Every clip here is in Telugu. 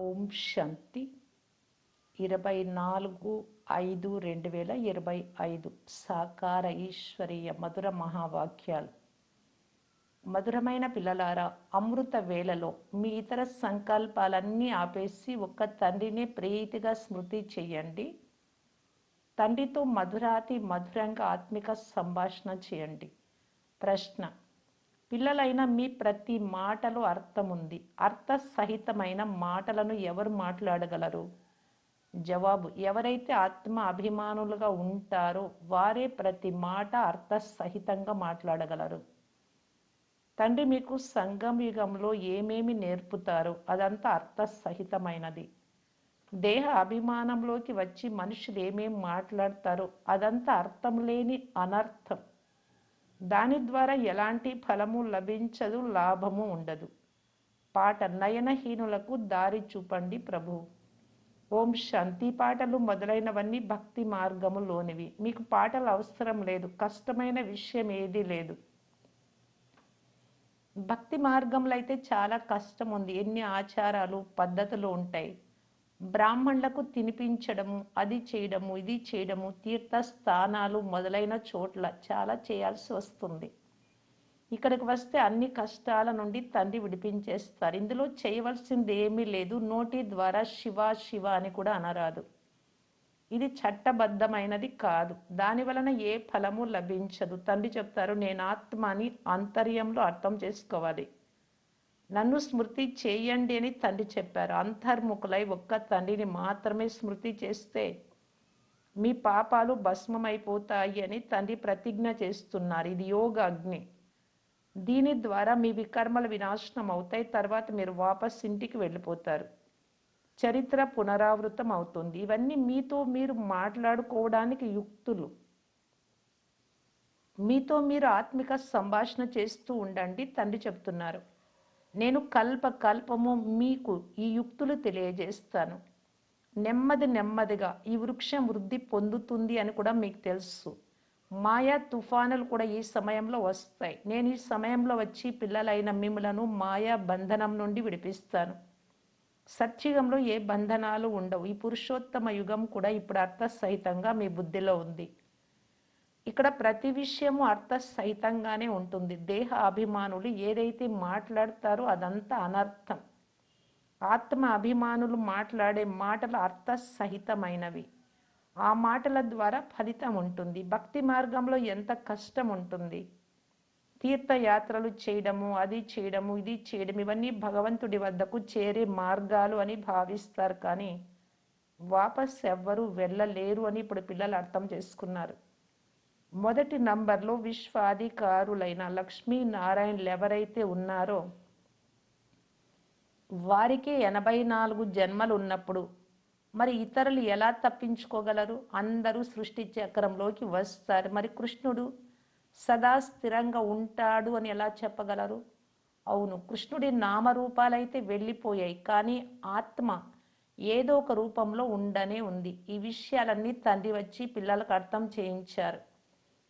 ఓం శాంతి. ఇరవై నాలుగు ఐదు రెండు వేల ఇరవై ఐదు సాకార ఈశ్వరీయ మధుర మహావాక్యాలు. మధురమైన పిల్లలారా అమృత వేళలో మీ ఇతర సంకల్పాలన్నీ ఆపేసి ఒక్క తండ్రిని ప్రీతిగా స్మృతి చేయండి. తండ్రితో మధురాతి మధురంగా ఆత్మిక సంభాషణ చేయండి. ప్రశ్న పిల్లలైన మీ ప్రతి మాటలో అర్థం ఉంది అర్థ సహితమైన మాటలను ఎవరు మాట్లాడగలరు? జవాబు ఎవరైతే ఆత్మ అభిమానులుగా ఉంటారో వారే ప్రతి మాట అర్థ సహితంగా మాట్లాడగలరు. తండ్రి మీకు సంఘం యుగంలో ఏమేమి నేర్పుతారో అదంతా అర్థ సహితమైనది దేహ అభిమానంలోకి వచ్చి మనుషులు ఏమేమి మాట్లాడతారో అదంతా అర్థం లేని అనర్థం. దాని ద్వారా ఎలాంటి ఫలము లభించదు లాభము ఉండదు. పాట నయనహీనులకు దారి చూపండి ప్రభు. ఓం శాంతి పాటలు మొదలైనవన్నీ భక్తి మార్గములోనివి మీకు పాటలు అవసరం లేదు కష్టమైన విషయం ఏదీ లేదు. భక్తి మార్గంలో అయితే చాలా కష్టం ఉంది. ఎన్ని ఆచారాలు పద్ధతులు ఉంటాయి. బ్రాహ్మణులకు తినిపించడము అది చేయడము ఇది చేయడము తీర్థ స్థానాలు మొదలైన చోట్ల చాలా చేయాల్సి వస్తుంది. ఇక్కడికి వస్తే అన్ని కష్టాల నుండి తండ్రి విడిపించేస్తారు. ఇందులో చేయవలసింది ఏమీ లేదు. నోటి ద్వారా శివ శివ అని కూడా అనరాదు. ఇది చట్టబద్ధమైనది కాదు. దాని వలన ఏ ఫలము లభించదు. తండ్రి చెప్తారు నేను ఆత్మ అని అంతర్యంలో అర్థం చేసుకోవాలి. నన్ను స్మృతి చేయండి అని తండ్రి చెప్పారు. అంతర్ముఖులై ఒక్క తండ్రిని మాత్రమే స్మృతి చేస్తే మీ పాపాలు భస్మమైపోతాయి అని తండ్రి ప్రతిజ్ఞ చేస్తున్నారు. ఇది యోగ అగ్ని దీని ద్వారా మీ వికర్మల వినాశనం అవుతాయి తర్వాత మీరు వాపస్ ఇంటికి వెళ్ళిపోతారు. చరిత్ర పునరావృతం అవుతుంది. ఇవన్నీ మీతో మీరు మాట్లాడుకోవడానికి యుక్తులు. మీతో మీరు ఆత్మిక సంభాషణ చేస్తూ ఉండండి తండ్రి చెప్తున్నారు. నేను కల్ప కల్పము మీకు ఈ యుక్తులు తెలియజేస్తాను. నెమ్మది నెమ్మదిగా ఈ వృక్షం వృద్ధి పొందుతుంది అని కూడా మీకు తెలుసు. మాయా తుఫానులు కూడా ఈ సమయంలో వస్తాయి. నేను ఈ సమయంలో వచ్చి పిల్లలైన మిమ్మలను మాయా బంధనం నుండి విడిపిస్తాను. సత్యుగంలో ఏ బంధనాలు ఉండవు. ఈ పురుషోత్తమ యుగం కూడా ఇప్పుడు అర్థసహితంగా మీ బుద్ధిలో ఉంది. ఇక్కడ ప్రతి విషయము అర్థ సహితంగానే ఉంటుంది. దేహ అభిమానులు ఏదైతే మాట్లాడతారో అదంతా అనర్థం. ఆత్మ అభిమానులు మాట్లాడే మాటలు అర్థ సహితమైనవి ఆ మాటల ద్వారా ఫలితం ఉంటుంది. భక్తి మార్గంలో ఎంత కష్టం ఉంటుంది. తీర్థయాత్రలు చేయడము అది చేయడము ఇది చేయడం ఇవన్నీ భగవంతుడి వద్దకు చేరే మార్గాలు అని భావిస్తారు. కానీ వాపస్ ఎవ్వరూ వెళ్ళలేరు అని ఇప్పుడు పిల్లలు అర్థం చేసుకున్నారు. మొదటి నంబర్లో విశ్వాధికారులైన లక్ష్మీనారాయణలు ఎవరైతే ఉన్నారో వారికే ఎనభై నాలుగు జన్మలు ఉన్నప్పుడు మరి ఇతరులు ఎలా తప్పించుకోగలరు? అందరూ సృష్టి చక్రంలోకి వస్తారు. మరి కృష్ణుడు సదా స్థిరంగా ఉంటాడు అని ఎలా చెప్పగలరు? అవును కృష్ణుడి నామరూపాలైతే వెళ్ళిపోయాయి కానీ ఆత్మ ఏదో ఒక రూపంలో ఉండనే ఉంది. ఈ విషయాలన్నీ తండ్రి వచ్చి పిల్లలకు అర్థం చేయించారు.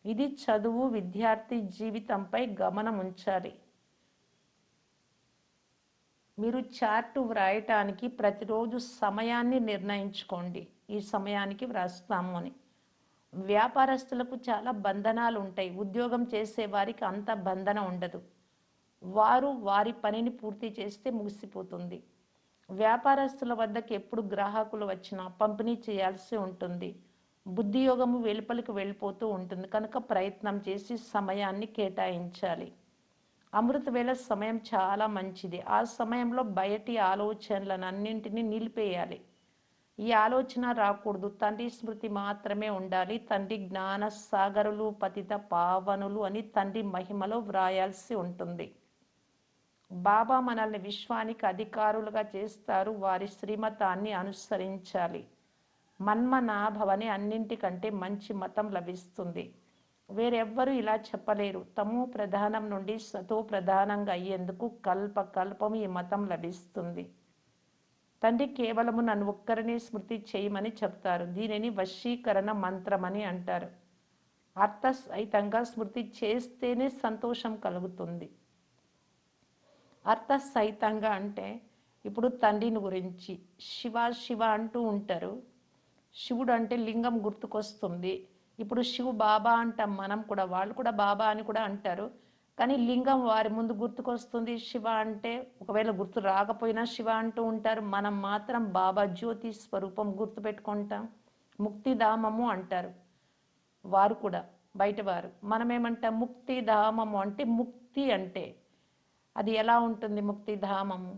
ఇది చదువు విద్యార్థి జీవితంపై గమనం ఉంచాలి మీరు చార్టు వ్రాయటానికి ప్రతిరోజు సమయాన్ని నిర్ణయించుకోండి. ఈ సమయానికి వ్రాస్తాము అని. వ్యాపారస్తులకు చాలా బంధనాలు ఉంటాయి ఉద్యోగం చేసే వారికి అంత బంధన ఉండదు. వారు వారి పనిని పూర్తి చేస్తే ముగిసిపోతుంది. వ్యాపారస్తుల వద్దకు ఎప్పుడు గ్రాహకులు వచ్చినా పంపిణీ చేయాల్సి ఉంటుంది. బుద్ధియోగము వెలుపలికి వెళ్ళిపోతూ ఉంటుంది. కనుక ప్రయత్నం చేసి సమయాన్ని కేటాయించాలి. అమృత వేళ సమయం చాలా మంచిది. ఆ సమయంలో బయటి ఆలోచనలను అన్నింటినీ నిలిపేయాలి. ఈ ఆలోచన రాకూడదు. తండ్రి స్మృతి మాత్రమే ఉండాలి. తండ్రి జ్ఞాన సాగరులు పతిత పావనులు అని తండ్రి మహిమలో వ్రాయాల్సి ఉంటుంది. బాబా మనల్ని విశ్వానికి అధికారులుగా చేస్తారు. వారి శ్రీమతాన్ని అనుసరించాలి. మన్మనాభవని అన్నింటికంటే మంచి మతం లభిస్తుంది. వేరెవ్వరూ ఇలా చెప్పలేరు. తము ప్రధానం నుండి సతో ప్రధానంగా అయ్యేందుకు కల్ప కల్పం ఈ మతం లభిస్తుంది. తండ్రి కేవలము నన్ను ఒక్కరిని స్మృతి చేయమని చెప్తారు. దీనిని వశీకరణ మంత్రమని అంటారు. అర్థసహితంగా స్మృతి చేస్తేనే సంతోషం కలుగుతుంది. అర్థసహితంగా అంటే ఇప్పుడు తండ్రిని గురించి శివ శివ అంటూ ఉంటారు. శివుడు అంటే లింగం గుర్తుకొస్తుంది. ఇప్పుడు శివు బాబా అంటాం మనం కూడా వాళ్ళు కూడా బాబా అని కూడా అంటారు. కానీ లింగం వారి ముందు గుర్తుకొస్తుంది శివ అంటే ఒకవేళ గుర్తు రాకపోయినా శివ అంటూ ఉంటారు. మనం మాత్రం బాబా జ్యోతి స్వరూపం గుర్తుపెట్టుకుంటాం. ముక్తిధామము అంటారు వారు కూడా బయటవారు మనం ఏమంటాం ముక్తిధామము అంటే ముక్తి అంటే. అది ఎలా ఉంటుంది ముక్తిధామము?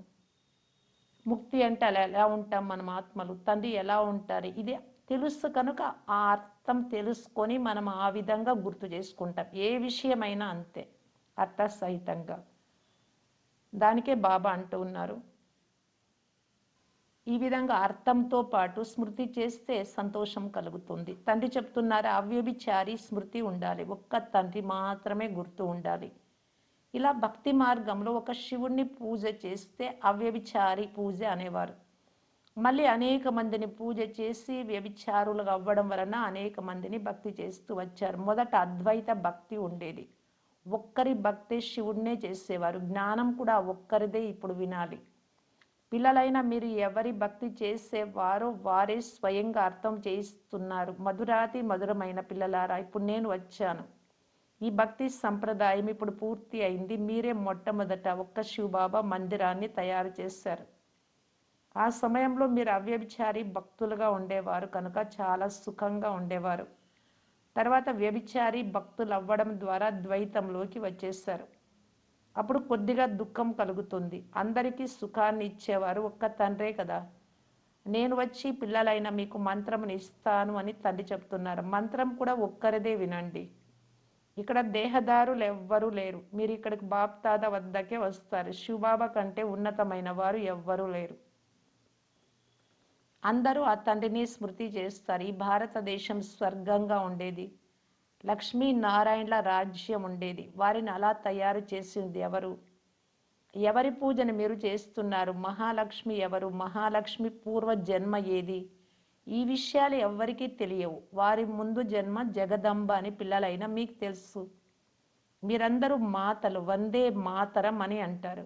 ముక్తి అంటే అలా ఎలా ఉంటాం మనం ఆత్మలు? తండ్రి ఎలా ఉంటారు? ఇది తెలుసు కనుక ఆ అర్థం తెలుసుకొని మనం ఆ విధంగా గుర్తు చేసుకుంటాం. ఏ విషయమైనా అంతే అర్థసహితంగా. దానికే బాబా అంటూ ఉన్నారు. ఈ విధంగా అర్థంతో పాటు స్మృతి చేస్తే సంతోషం కలుగుతుంది. తండ్రి చెప్తున్నారు అవ్యభిచారి స్మృతి ఉండాలి. ఒక్క తండ్రి మాత్రమే గుర్తు ఉండాలి. ఇలా భక్తి మార్గంలో ఒక శివుణ్ణి పూజ చేస్తే అవ్యభిచారి పూజ అనేవారు. మళ్ళీ అనేక మందిని పూజ చేసి వ్యభిచారులుగా అవ్వడం వలన అనేక మందిని భక్తి చేస్తూ వచ్చారు. మొదట అద్వైత భక్తి ఉండేది. ఒక్కరి భక్తి శివుణ్ణే చేసేవారు. జ్ఞానం కూడా ఒక్కరిదే ఇప్పుడు వినాలి. పిల్లలైన మీరు ఎవరి భక్తి చేసేవారో వారే స్వయంగా అర్థం చేయిస్తున్నారు. మధురాతి మధురమైన పిల్లలారా ఇప్పుడు నేను వచ్చాను. ఈ భక్తి సంప్రదాయం ఇప్పుడు పూర్తి అయింది. మీరే మొట్టమొదట ఒక్క శివబాబా మందిరాన్ని తయారు చేశారు. ఆ సమయంలో మీరు అవ్యభిచారి భక్తులుగా ఉండేవారు కనుక చాలా సుఖంగా ఉండేవారు. తర్వాత వ్యభిచారి భక్తులు అవ్వడం ద్వారా ద్వైతంలోకి వచ్చేసారు అప్పుడు కొద్దిగా దుఃఖం కలుగుతుంది. అందరికీ సుఖాన్ని ఇచ్చేవారు ఒక్క తండ్రే కదా. నేను వచ్చి పిల్లలైన మీకు మంత్రం ఇస్తాను అని తండ్రి చెప్తున్నారు. మంత్రం కూడా ఒక్కరిదే వినండి. ఇక్కడ దేహదారులు ఎవ్వరూ లేరు. మీరు ఇక్కడికి బాప్తాద వద్దకే వస్తారు. శివబాబా కంటే ఉన్నతమైన వారు ఎవ్వరూ లేరు. అందరూ ఆ తండ్రిని స్మృతి చేస్తారు. ఈ భారతదేశం స్వర్గంగా ఉండేది. లక్ష్మీ నారాయణల రాజ్యం ఉండేది. వారిని అలా తయారు చేసింది ఎవరు? ఎవరి పూజను మీరు చేస్తున్నారు? మహాలక్ష్మి ఎవరు? మహాలక్ష్మి పూర్వ జన్మ ఏది? ఈ విషయాలు ఎవ్వరికీ తెలియవు. వారి ముందు జన్మ జగదంబ అని పిల్లలైనా మీకు తెలుసు. మీరందరూ మాతలు వందే మాతరం అని అంటారు.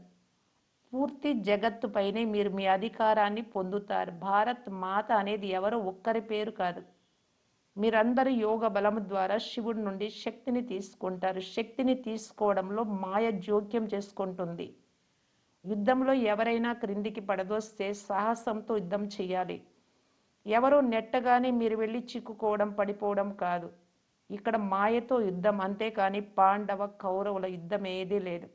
పూర్తి జగత్తు పైనే మీరు మీ అధికారాన్ని పొందుతారు. భారత్ మాత అనేది ఎవరో ఒక్కరి పేరు కాదు. మీరందరూ యోగ బలము ద్వారా శివుడి నుండి శక్తిని తీసుకుంటారు. శక్తిని తీసుకోవడంలో మాయ జోక్యం చేసుకుంటుంది. యుద్ధంలో ఎవరైనా క్రిందికి పడదోస్తే సాహసంతో యుద్ధం చేయాలి. ఎవరో నెట్టగానే మీరు వెళ్ళి చిక్కుకోవడం పడిపోవడం కాదు. ఇక్కడ మాయతో యుద్ధం అంతేకాని పాండవ కౌరవుల యుద్ధం ఏదీ లేదు.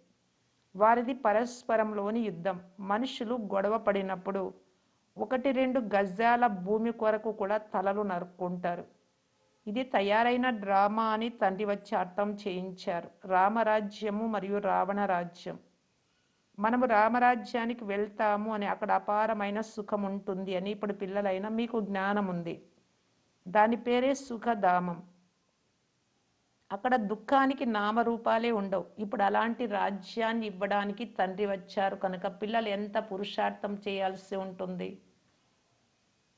వారిది పరస్పరంలోని యుద్ధం. మనుషులు గొడవ పడినప్పుడు ఒకటి రెండు గజాల భూమి కొరకు కూడా తలలు నరుక్కుంటారు. ఇది తయారైన డ్రామా అని తండ్రి వచ్చి అర్థం చేయించారు. రామరాజ్యము మరియు రావణ రాజ్యం. మనము రామరాజ్యానికి వెళ్తాము అని అక్కడ అపారమైన సుఖం ఉంటుంది అని ఇప్పుడు పిల్లలైనా మీకు జ్ఞానం ఉంది. దాని పేరే సుఖధామం. అక్కడ దుఃఖానికి నామరూపాలే ఉండవు. ఇప్పుడు అలాంటి రాజ్యాన్ని ఇవ్వడానికి తండ్రి వచ్చారు కనుక పిల్లలు ఎంత పురుషార్థం చేయాల్సి ఉంటుంది?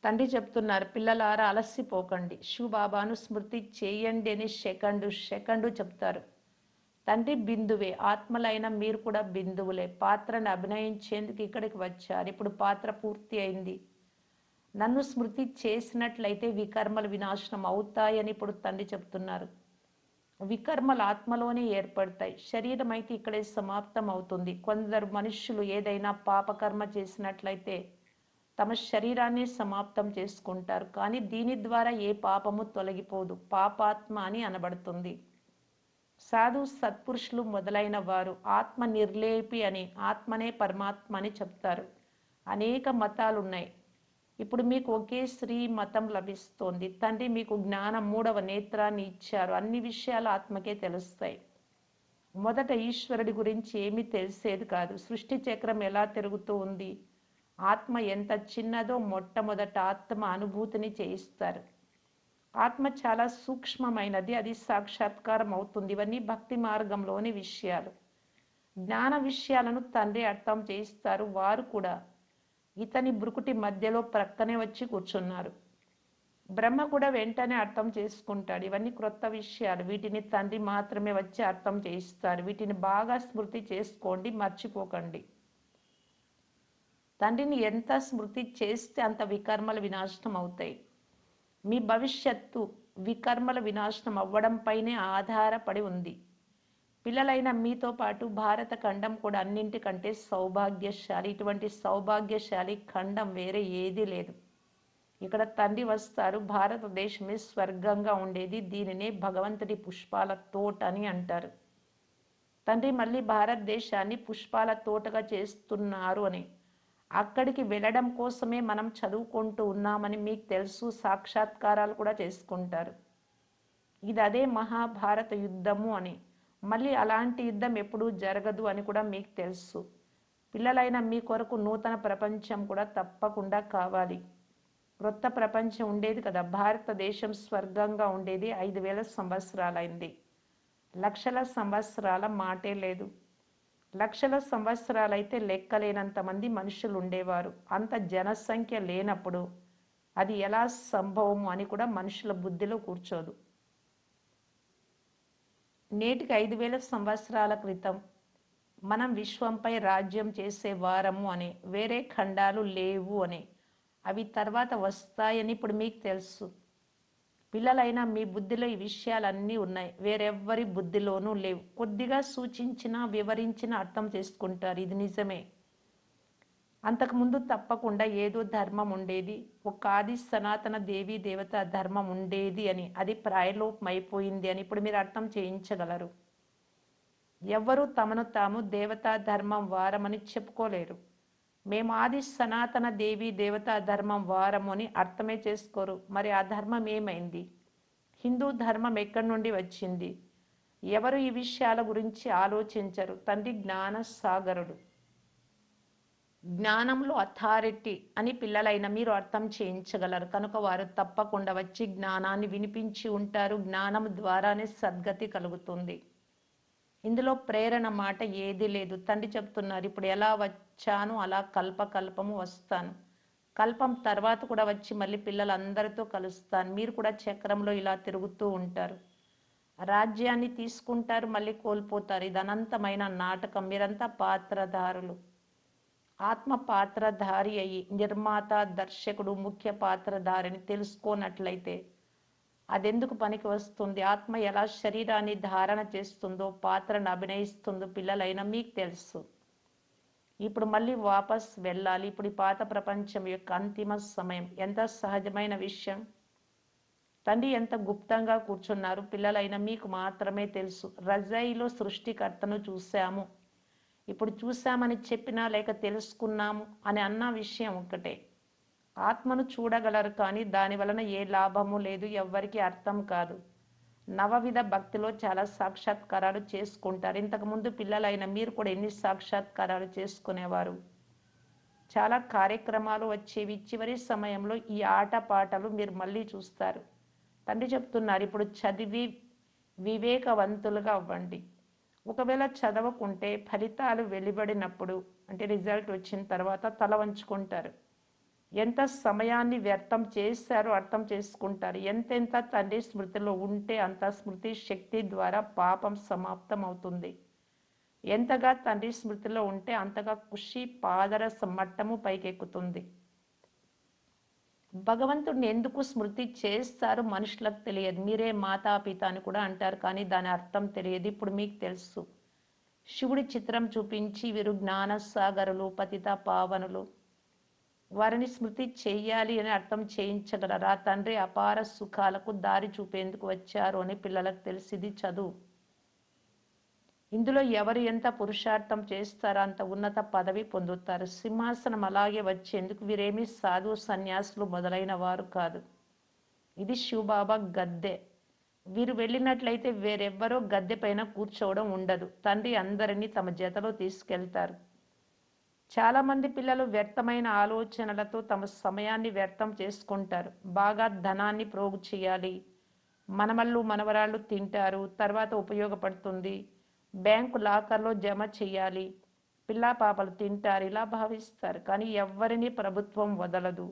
తండ్రి చెప్తున్నారు పిల్లలారా అలసిపోకండి. శివబాబాను స్మృతి చేయండి అని సెకండు సెకండు చెప్తారు. తండ్రి బిందువే ఆత్మలైన మీరు కూడా బిందువులే. పాత్రను అభినయించేందుకు ఇక్కడికి వచ్చారు. ఇప్పుడు పాత్ర పూర్తి అయింది. నన్ను స్మృతి చేసినట్లయితే వికర్మలు వినాశనం అవుతాయని ఇప్పుడు తండ్రి చెప్తున్నారు. వికర్మలు ఆత్మలోనే ఏర్పడతాయి. శరీరం అయితే ఇక్కడే సమాప్తం అవుతుంది. కొందరు మనుషులు ఏదైనా పాపకర్మ చేసినట్లయితే తమ శరీరాన్ని సమాప్తం చేసుకుంటారు. కానీ దీని ద్వారా ఏ పాపము తొలగిపోదు. పాపాత్మ అని అనబడుతుంది. సాధు సత్పురుషులు మొదలైన వారు ఆత్మ నిర్లేపి అని ఆత్మనే పరమాత్మ అని చెప్తారు. అనేక మతాలు ఉన్నాయి ఇప్పుడు మీకు ఒకే శ్రీ మతం లభిస్తోంది. తండ్రి మీకు జ్ఞానం మూడవ నేత్రాన్ని ఇచ్చారు. అన్ని విషయాలు ఆత్మకే తెలుస్తాయి. మొదట ఈశ్వరుడి గురించి ఏమీ తెలిసేది కాదు. సృష్టి చక్రం ఎలా తిరుగుతూ ఉంది? ఆత్మ ఎంత చిన్నదో మొట్టమొదట ఆత్మ అనుభూతిని చేయిస్తారు. ఆత్మ చాలా సూక్ష్మమైనది అది సాక్షాత్కారం అవుతుంది. ఇవన్నీ భక్తి మార్గంలోని విషయాలు. జ్ఞాన విషయాలను తండ్రి అర్థం చేయిస్తారు. వారు కూడా ఇతని బ్రుకుటి మధ్యలో ప్రక్కనే వచ్చి కూర్చున్నారు. బ్రహ్మ కూడా వెంటనే అర్థం చేసుకుంటాడు. ఇవన్నీ క్రొత్త విషయాలు. వీటిని తండ్రి మాత్రమే వచ్చి అర్థం చేయిస్తారు. వీటిని బాగా స్మృతి చేసుకోండి మర్చిపోకండి. తండ్రిని ఎంత స్మృతి చేస్తే అంత వికర్మలు వినాశనం అవుతాయి. మీ భవిష్యత్తు వికర్మల వినాశనం అవ్వడంపైనే ఆధారపడి ఉంది. పిల్లలైన మీతో పాటు భారత ఖండం కూడా అన్నింటికంటే సౌభాగ్యశాలి. ఇటువంటి సౌభాగ్యశాలి ఖండం వేరే ఏదీ లేదు. ఇక్కడ తండ్రి వస్తారు భారతదేశమే స్వర్గంగా ఉండేది దీనినే భగవంతుడి పుష్పాల తోట అని అంటారు. తండ్రి మళ్ళీ భారతదేశాన్ని పుష్పాల తోటగా చేస్తున్నారు అని. అక్కడికి వెళ్ళడం కోసమే మనం చదువుకుంటూ ఉన్నామని మీకు తెలుసు సాక్షాత్కారాలు కూడా చేసుకుంటారు. ఇది అదే మహాభారత యుద్ధము అని. మళ్ళీ అలాంటి యుద్ధం ఎప్పుడూ జరగదు అని కూడా మీకు తెలుసు. పిల్లలైన మీ కొరకు నూతన ప్రపంచం కూడా తప్పకుండా కావాలి. క్రొత్త ప్రపంచం ఉండేది కదా భారతదేశం స్వర్గంగా ఉండేది ఐదు వేల సంవత్సరాలైంది. లక్షల సంవత్సరాల మాటే లేదు. లక్షల సంవత్సరాలైతే లెక్కలేనంత మంది మనుషులు ఉండేవారు. అంత జనసంఖ్య లేనప్పుడు అది ఎలా సంభవము అని కూడా మనుషుల బుద్ధిలో కూర్చోదు. నేటికి ఐదు వేల సంవత్సరాల క్రితం మనం విశ్వంపై రాజ్యం చేసే వారము అని వేరే ఖండాలు లేవు అని అవి తర్వాత వస్తాయని ఇప్పుడు మీకు తెలుసు. పిల్లలైనా మీ బుద్ధిలో ఈ విషయాలన్నీ ఉన్నాయి. వేరెవ్వరి బుద్ధిలోనూ లేవు. కొద్దిగా సూచించిన వివరించిన అర్థం చేసుకుంటారు. ఇది నిజమే. అంతకుముందు తప్పకుండా ఏదో ధర్మం ఉండేది. ఒక ఆది సనాతన దేవీ దేవత ధర్మం ఉండేది అని. అది ప్రాయలోపం అయిపోయింది అని ఇప్పుడు మీరు అర్థం చేయించగలరు. ఎవ్వరూ తమను తాము దేవతా ధర్మం వారమని చెప్పుకోలేరు. మేము ఆది సనాతన దేవి దేవతా ధర్మం వారము అని అర్థమే చేసుకోరు. మరి ఆ ధర్మం ఏమైంది? హిందూ ధర్మం ఎక్కడి నుండి వచ్చింది? ఎవరు ఈ విషయాల గురించి ఆలోచించరు? తండ్రి జ్ఞాన సాగరుడు జ్ఞానంలో అథారిటీ అని పిల్లలైన మీరు అర్థం చేయించగలరు. కనుక వారు తప్పకుండా వచ్చి జ్ఞానాన్ని వినిపించి ఉంటారు. జ్ఞానం ద్వారానే సద్గతి కలుగుతుంది. ఇందులో ప్రేరణ మాట ఏది లేదు. తండ్రి చెప్తున్నారు ఇప్పుడు ఎలా వచ్చాను అలా కల్పకల్పము వస్తాను. కల్పం తర్వాత కూడా వచ్చి మళ్ళీ పిల్లలందరితో కలుస్తాను. మీరు కూడా చక్రంలో ఇలా తిరుగుతూ ఉంటారు. రాజ్యాన్ని తీసుకుంటారు మళ్ళీ కోల్పోతారు. ఇది అనంతమైన నాటకం. మీరంతా పాత్రధారులు. ఆత్మ పాత్రధారి అయి నిర్మాత దర్శకుడు ముఖ్య పాత్రధారిని తెలుసుకోనట్లయితే అదెందుకు పనికి వస్తుంది? ఆత్మ ఎలా శరీరాన్ని ధారణ చేస్తుందో పాత్రను అభినయిస్తుందో పిల్లలైనా మీకు తెలుసు. ఇప్పుడు మళ్ళీ వాపస్ వెళ్ళాలి. ఇప్పుడు ఈ పాత ప్రపంచం యొక్క అంతిమ సమయం. ఎంత సహజమైన విషయం. తండ్రి ఎంత గుప్తంగా కూర్చున్నారు. పిల్లలైన మీకు మాత్రమే తెలుసు. రజైలో సృష్టికర్తను చూశాము. ఇప్పుడు చూశామని చెప్పినా లేక తెలుసుకున్నాము అని అన్న విషయం ఒకటే. ఆత్మను చూడగలరు కానీ దాని వలన ఏ లాభము లేదు ఎవ్వరికి అర్థం కాదు. నవవిధ భక్తిలో చాలా సాక్షాత్కారాలు చేసుకుంటారు. ఇంతకుముందు పిల్లలైన మీరు కూడా ఎన్ని సాక్షాత్కారాలు చేసుకునేవారు? చాలా కార్యక్రమాలు వచ్చేవి. చివరి సమయంలో ఈ ఆట పాటలు మీరు మళ్ళీ చూస్తారు. తండ్రి చెప్తున్నారు ఇప్పుడు చదివి వివేకవంతులుగా అవ్వండి. ఒకవేళ చదవకుంటే ఫలితాలు వెలువడినప్పుడు అంటే రిజల్ట్ వచ్చిన తర్వాత తల వంచుకుంటారు. ఎంత సమయాన్ని వ్యర్థం చేశారో అర్థం చేసుకుంటారు. ఎంతెంత తండ్రి స్మృతిలో ఉంటే అంత స్మృతి శక్తి ద్వారా పాపం సమాప్తం అవుతుంది ఎంతగా తండ్రి స్మృతిలో ఉంటే అంతగా ఖుషి పాదర మట్టము పైకెక్కుతుంది. భగవంతుడిని ఎందుకు స్మృతి చేస్తారు మనుషులకు తెలియదు. మీరే మాతాపిత అని కూడా అంటారు కానీ దాని అర్థం తెలియదు. ఇప్పుడు మీకు తెలుసు. శివుడి చిత్రం చూపించి వీరు జ్ఞాన సాగరులు పతిత పావనులు వారిని స్మృతి చెయ్యాలి అని అర్థం చేయించగలరా? తండ్రి అపార సుఖాలకు దారి చూపేందుకు వచ్చారు అని పిల్లలకు తెలిసింది చదువు. ఇందులో ఎవరు ఎంత పురుషార్థం చేస్తారో అంత ఉన్నత పదవి పొందుతారు. సింహాసనం అలాగే వచ్చేందుకు వీరేమీ సాధు సన్యాసులు మొదలైన వారు కాదు. ఇది శివబాబా గద్దె. వీరు వెళ్ళినట్లయితే వేరెవ్వరో గద్దె పైన కూర్చోవడం ఉండదు. తండ్రి అందరినీ తమ జతలో తీసుకెళ్తారు. చాలామంది పిల్లలు వ్యర్థమైన ఆలోచనలతో తమ సమయాన్ని వ్యర్థం చేసుకుంటారు. బాగా ధనాన్ని ప్రోగు చేయాలి. మనమళ్ళు మనవరాళ్ళు తింటారు. తర్వాత ఉపయోగపడుతుంది. బ్యాంకు లాకర్లో జమ చేయాలి. పిల్లా పాపలు తింటారు. ఇలా భావిస్తారు. కానీ ఎవ్వరిని ప్రభుత్వం వదలదు.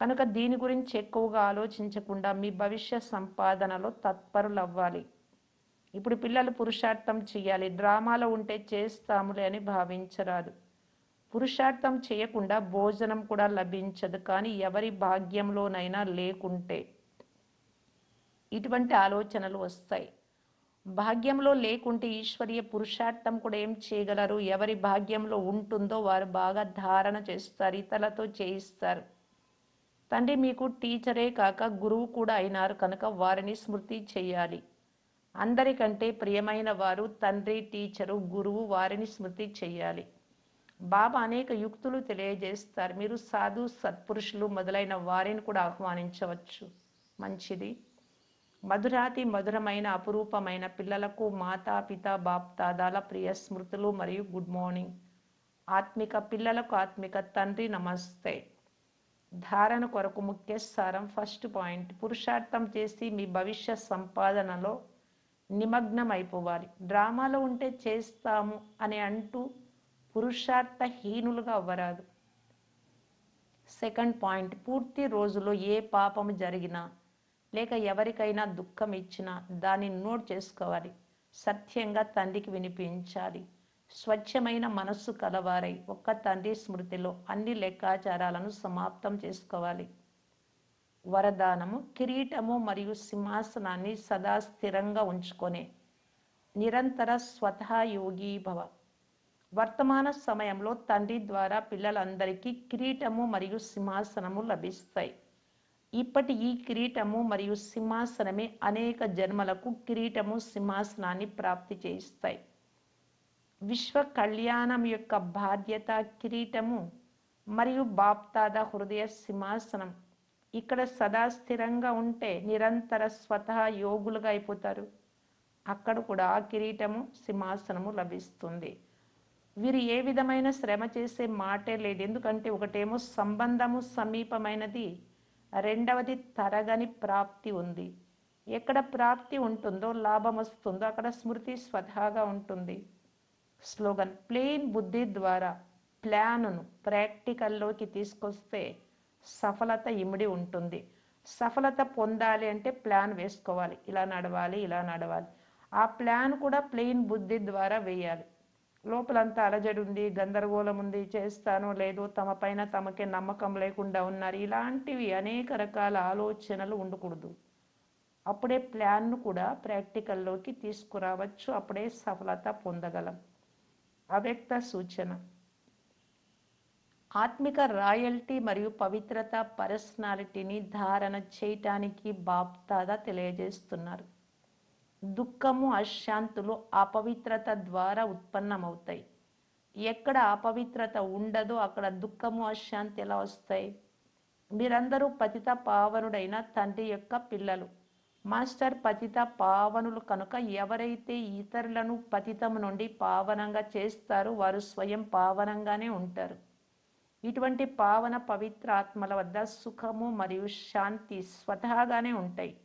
కనుక దీని గురించి ఎక్కువగా ఆలోచించకుండా మీ భవిష్య సంపాదనలో తత్పరులు అవ్వాలి ఇప్పుడు పిల్లలు పురుషార్థం చేయాలి. డ్రామాలో ఉంటే చేస్తాములే అని భావించరాదు. పురుషార్థం చేయకుండా భోజనం కూడా లభించదు కానీ ఎవరి భాగ్యంలోనైనా లేకుంటే ఇటువంటి ఆలోచనలు వస్తాయి. భాగ్యంలో లేకుంటే ఈశ్వరీయ పురుషార్థం కూడా ఏం చేయగలరు? ఎవరి భాగ్యంలో ఉంటుందో వారు బాగా ధారణ చేస్తారు ఇతరులతో చేయిస్తారు. తండ్రి మీకు టీచరే కాక గురువు కూడా అయినారు కనుక వారిని స్మృతి చేయాలి. అందరికంటే ప్రియమైన వారు తండ్రి టీచరు గురువు వారిని స్మృతి చేయాలి. బాబా అనేక యుక్తులు తెలియజేస్తారు. మీరు సాధు సత్పురుషులు మొదలైన వారిని కూడా ఆహ్వానించవచ్చు. మంచిది. మధురాతి మధురమైన అపురూపమైన పిల్లలకు మాతా పిత బాప్తాదాల ప్రియ స్మృతులు మరియు గుడ్ మార్నింగ్. ఆత్మిక పిల్లలకు ఆత్మిక తండ్రి నమస్తే. ధారణ కొరకు ముఖ్య సారం ఫస్ట్ పాయింట్. పురుషార్థం చేసి మీ భవిష్య సంపాదనలో నిమగ్నం అయిపోవాలి డ్రామాలో ఉంటే చేస్తాము అని అంటూ పురుషార్థహీనులుగా అవ్వరాదు. సెకండ్ పాయింట్ పూర్తి రోజులో ఏ పాపము జరిగినా లేక ఎవరికైనా దుఃఖం ఇచ్చినా దాన్ని నోట్ చేసుకోవాలి. సత్యంగా తండ్రికి వినిపించాలి. స్వచ్ఛమైన మనస్సు కలవారై ఒక్క తండ్రి స్మృతిలో అన్ని లెక్కాచారాలను సమాప్తం చేసుకోవాలి. వరదానము కిరీటము మరియు సింహాసనాన్ని సదా స్థిరంగా ఉంచుకొనే నిరంతర స్వతహా యోగి భవ. వర్తమాన సమయంలో తండ్రి ద్వారా పిల్లలందరికీ కిరీటము మరియు సింహాసనము లభిస్తాయి. ఇప్పటి ఈ కిరీటము మరియు సింహాసనమే అనేక జన్మలకు కిరీటము సింహాసనాన్ని ప్రాప్తి చేయిస్తాయి. విశ్వ కళ్యాణం యొక్క బాధ్యత కిరీటము మరియు బాప్తాద హృదయ సింహాసనం. ఇక్కడ సదా స్థిరంగా ఉంటే నిరంతర స్వతహా యోగులుగా అయిపోతారు. అక్కడ కూడా కిరీటము సింహాసనము లభిస్తుంది. వీరు ఏ విధమైన శ్రమ చేసే మాటే లేదు. ఎందుకంటే ఒకటేమో సంబంధము సమీపమైనది రెండవది తరగని ప్రాప్తి ఉంది. ఎక్కడ ప్రాప్తి ఉంటుందో లాభం వస్తుందో అక్కడ స్మృతి స్వతహాగా ఉంటుంది. స్లోగన్ ప్లెయిన్ బుద్ధి ద్వారా ప్లాన్ను ప్రాక్టికల్లోకి తీసుకొస్తే సఫలత ఇమిడి ఉంటుంది. సఫలత పొందాలి అంటే ప్లాన్ వేసుకోవాలి. ఇలా నడవాలి ఇలా నడవాలి. ఆ ప్లాన్ కూడా ప్లెయిన్ బుద్ధి ద్వారా వేయాలి. లోపలంతా అలజడి ఉంది గందరగోళం ఉంది చేస్తానో లేదో తమ పైన తమకే నమ్మకం లేకుండా ఉన్నారు. ఇలాంటివి అనేక రకాల ఆలోచనలు ఉండకూడదు. అప్పుడే ప్లాన్ను కూడా ప్రాక్టికల్లోకి తీసుకురావచ్చు. అప్పుడే సఫలత పొందగలం. అవ్యక్త సూచన. ఆత్మిక రాయల్టీ మరియు పవిత్రత పర్సనాలిటీని ధారణ చేయటానికి బాప్తాదా తెలియజేస్తున్నారు. దుఃఖము అశాంతులు అపవిత్రత ద్వారా ఉత్పన్నమవుతాయి. ఎక్కడ అపవిత్రత ఉండదో అక్కడ దుఃఖము అశాంతి ఎలా వస్తాయి? మీరందరూ పతిత పావనుడైన తండ్రి యొక్క పిల్లలు. మాస్టర్ పతిత పావనులు కనుక ఎవరైతే ఇతరులను పతితము నుండి పావనంగా చేస్తారో వారు స్వయం పావనంగానే ఉంటారు. ఇటువంటి పావన పవిత్ర ఆత్మల వద్ద సుఖము మరియు శాంతి స్వతహాగానే ఉంటాయి.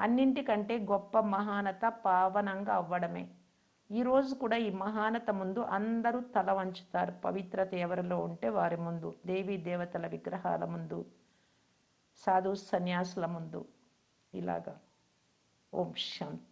అన్నింటికంటే గొప్ప మహానత పావనంగా అవ్వడమే. ఈరోజు కూడా ఈ మహానత ముందు అందరూ తల వంచుతారు. పవిత్రత ఎవరిలో ఉంటే వారి ముందు దేవీ దేవతల విగ్రహాల ముందు సాధు సన్యాసుల ముందు. ఇలాగా. ఓం శాంతి.